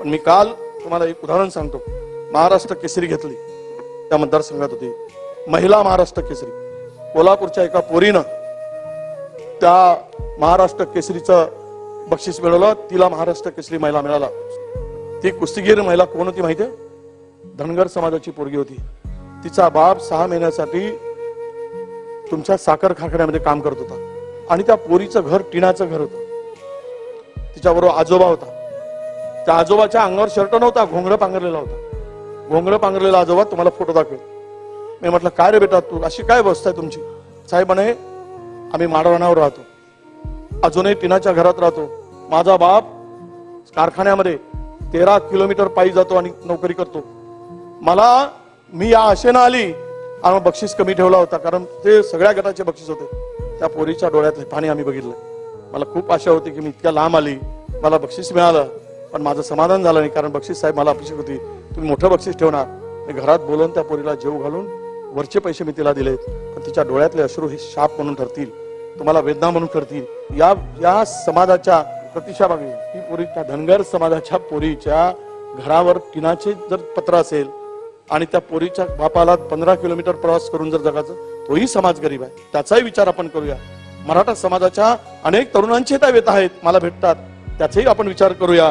पण मी काल तुम्हाला एक उदाहरण सांगतो. महाराष्ट्र केसरी घेतली. त्या मतदारसंघात होती. महिला महाराष्ट्र केसरी. कोल्हापूरच्या एका पोरीनं त्या महाराष्ट्र केसरीचं बक्षीस मिळवलं. तिला महाराष्ट्र केसरी महिला मिळाला. ती कुस्तीगीर महिला कोण होती माहितीये? धनगर समाजाची पोरगी होती. तिचा बाप सहा महिन्यासाठी तुमच्या साखर कारखान्यामध्ये काम करत होता. आणि त्या पोरीचं घर टिणाचं घर होतं. तिच्याबरोबर आजोबा होता. त्या आजोबाच्या अंगावर शर्ट नव्हता घोंगडं पांघरलेला होता. घोंगडं पांघरलेला आजोबा तुम्हाला फोटो दाखवेल. मी म्हटलं काय रे बेटा तू? अशी काय बसताय आहे तुमची? साहेब म्हणे आम्ही माडवणावर राहतो. अजूनही टिनाच्या घरात राहतो. माझा बाप कारखान्यामध्ये तेरा किलोमीटर पायी जातो आणि नोकरी करतो. मला मी या आशेनं आली आणि बक्षीस कमी ठेवला होता कारण ते सगळ्या गटाचे बक्षीस होते. त्या पोरीच्या डोळ्यातले पाणी आम्ही बघितलं. मला खूप आशा होती की मी इतक्या लांब आली. मला बक्षीस मिळालं. पण माझं समाधान झालं नाही कारण बक्षीस साहेब मला अपेक्षित होती तुम्ही मोठं बक्षीस ठेवणार. मी घरात बोलवून त्या पोरीला जेव घालून वरचे पैसे मी तिला दिलेत. पण तिच्या डोळ्यातले अश्रू हे शाप म्हणून ठरतील तुम्हाला वेदना म्हणून ठरतील. या या समाजाच्या प्रतिशा ही पोरी त्या धनगर समाजाच्या पोरीच्या घरावर टिनाचे जर पत्र असेल आणि त्या पोरीच्या बापाला पंधरा किलोमीटर प्रवास करून जर जगाचं तोही समाज गरीब आहे. त्याचाही विचार आपण करूया. मराठा समाजाच्या अनेक तरुणांचे त्या वेत आहेत मला भेटतात त्याचाही आपण विचार करूया.